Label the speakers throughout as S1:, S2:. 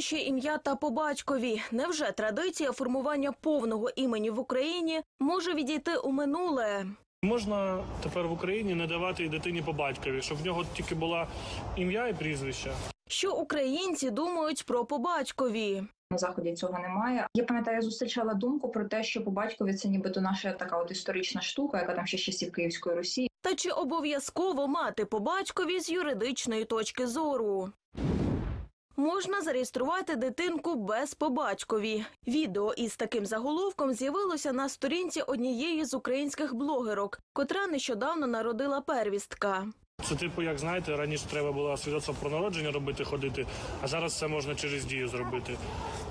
S1: Прізвище, ім'я та по батькові. Невже традиція формування повного імені в Україні може відійти у минуле?
S2: Можна тепер в Україні не давати дитині по батькові, щоб в нього тільки була ім'я і прізвище.
S1: Що українці думають про по батькові?
S3: На заході цього немає. Я пам'ятаю, я зустрічала думку про те, що по батькові це нібито наша така от історична штука, яка там ще з часів Київської Русі.
S1: Та чи обов'язково мати по батькові з юридичної точки зору? Можна зареєструвати дитинку без по батькові. Відео із таким заголовком з'явилося на сторінці однієї з українських блогерок, котра нещодавно народила первістка.
S2: Це типу, як знаєте, раніше треба було свідоцтво про народження робити, ходити, а зараз це можна через дію зробити.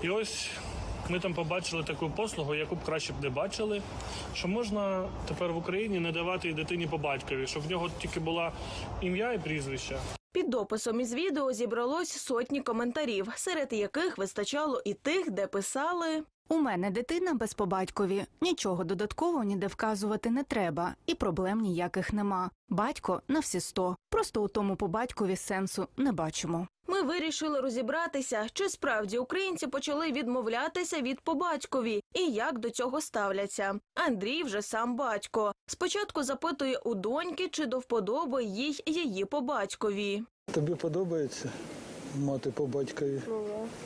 S2: І ось ми там побачили таку послугу, яку б краще б не бачили, що можна тепер в Україні не давати дитині по батькові, щоб в нього тільки була ім'я і прізвище.
S1: Під дописом із відео зібралось сотні коментарів, серед яких вистачало і тих, де писали.
S4: У мене дитина без побатькові. Нічого додатково ніде вказувати не треба, і проблем ніяких нема. Батько на всі сто. Просто у тому по батькові сенсу не бачимо.
S1: Ми вирішили розібратися, чи справді українці почали відмовлятися від побатькові і як до цього ставляться. Андрій вже сам батько. Спочатку запитує у доньки, чи до вподоби їй її по батькові.
S5: Тобі подобається мати по батькові?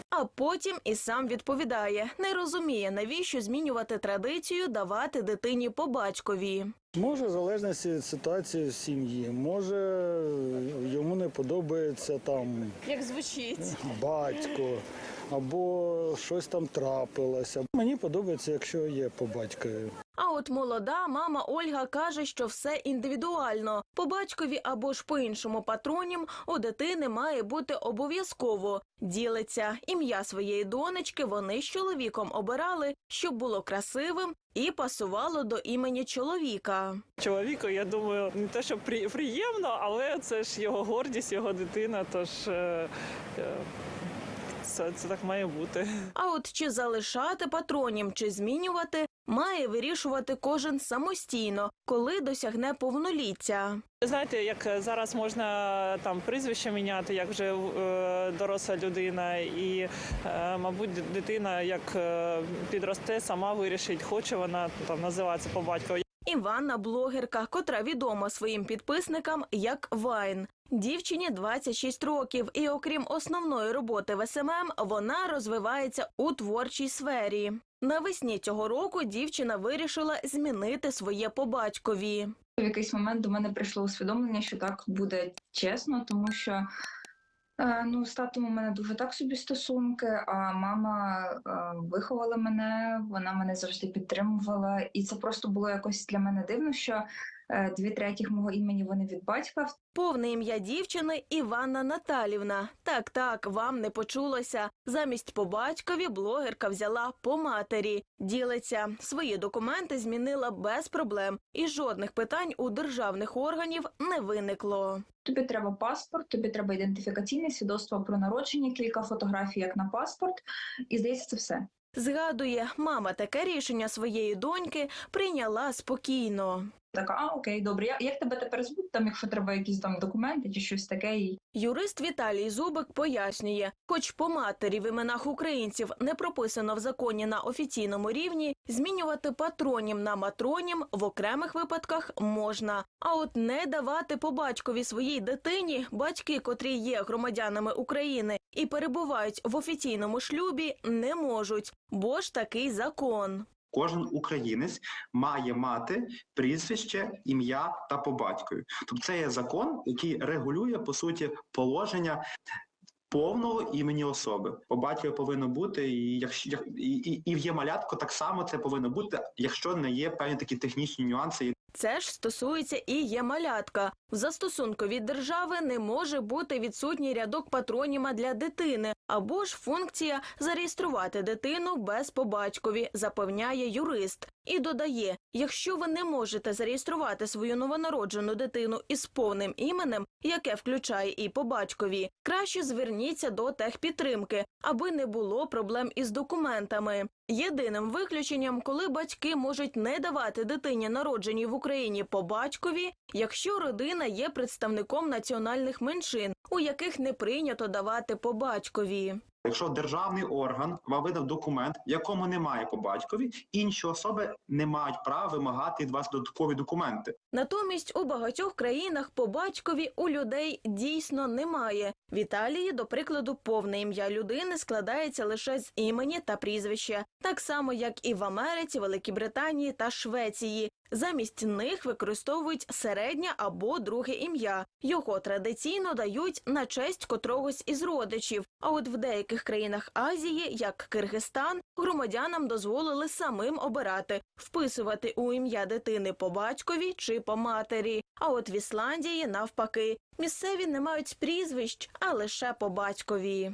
S1: А потім і сам відповідає, не розуміє, навіщо змінювати традицію давати дитині по батькові.
S5: Може, в залежності від ситуації в сім'ї. Може, йому не подобається там
S1: Як звучить?
S5: батько, або щось там трапилося. Мені подобається, якщо є по батькові.
S1: А от молода мама Ольга каже, що все індивідуально. По батькові або ж по іншому патронім у дитини має бути обов'язково. Ділиться ім'я своєї донечки. Вони з чоловіком обирали, щоб було красивим і пасувало до імені чоловіка.
S6: Чоловіку, я думаю, не те, що при- приємно, але це ж його гордість, його дитина. Тож е, е, це, це так має бути.
S1: А от чи залишати патронім, чи змінювати, має вирішувати кожен самостійно, коли досягне повноліття.
S6: Знаєте, як зараз можна там прізвище міняти, як вже е, доросла людина, і, е, мабуть, дитина як е, підросте, сама вирішить, хоче вона там називатися по батькові.
S1: Іванна блогерка, котра відома своїм підписникам як Вайн. Дівчині 26 років, і окрім основної роботи в СММ, вона розвивається у творчій сфері. Навесні цього року дівчина вирішила змінити своє по батькові.
S3: В якийсь момент до мене прийшло усвідомлення, що так буде чесно, тому що ну, з татом у мене дуже так собі стосунки, а мама е, виховала мене, вона мене завжди підтримувала. І це просто було якось для мене дивно, що е, дві третіх мого імені вони від батька.
S1: Повне ім'я дівчини Іванна Наталівна. Так, так, вам не почулося. Замість по батькові блогерка взяла по матері. Ділиться свої документи змінила без проблем, і жодних питань у державних органів не виникло.
S3: Тобі треба паспорт, тобі треба ідентифікаційне свідоцтво про народження, кілька фотографій як на паспорт, і здається, це все.
S1: Згадує, мама таке рішення своєї доньки прийняла спокійно.
S3: Така, а окей, добре. Я, як тебе тепер звуть? Там, якщо треба якісь там документи чи щось таке,
S1: Юрист Віталій Зубик пояснює, хоч по матері в іменах українців не прописано в законі на офіційному рівні, змінювати патронім на матронім в окремих випадках можна. А от не давати по батькові своїй дитині батьки, котрі є громадянами України і перебувають в офіційному шлюбі, не можуть, бо ж такий закон.
S7: Кожен українець має мати прізвище, ім'я та по батькові. Тобто це є закон, який регулює по суті положення повного імені особи. По батькові повинно бути, і якщо як- і, і, і в є малятко, так само це повинно бути, якщо не є певні такі технічні нюанси.
S1: Це ж стосується і є малятка. В застосунку від держави не може бути відсутній рядок патроніма для дитини або ж функція зареєструвати дитину без побатькові, запевняє юрист. І додає: якщо ви не можете зареєструвати свою новонароджену дитину із повним іменем, яке включає і по батькові, краще зверніться до техпідтримки, аби не було проблем із документами. Єдиним виключенням, коли батьки можуть не давати дитині народженій в Україні по батькові, якщо родина є представником національних меншин, у яких не прийнято давати по батькові.
S7: Якщо державний орган вам видав документ, якому немає по батькові, інші особи не мають права вимагати від вас додаткові документи.
S1: Натомість у багатьох країнах по батькові у людей дійсно немає. В Італії, до прикладу, повне ім'я людини складається лише з імені та прізвища, так само як і в Америці, Великій Британії та Швеції. Замість них використовують середнє або друге ім'я. Його традиційно дають на честь котрогось із родичів. А от в деяких країнах Азії, як Киргизстан, громадянам дозволили самим обирати, вписувати у ім'я дитини по батькові чи по матері. А от в Ісландії навпаки, місцеві не мають прізвищ, а лише по батькові.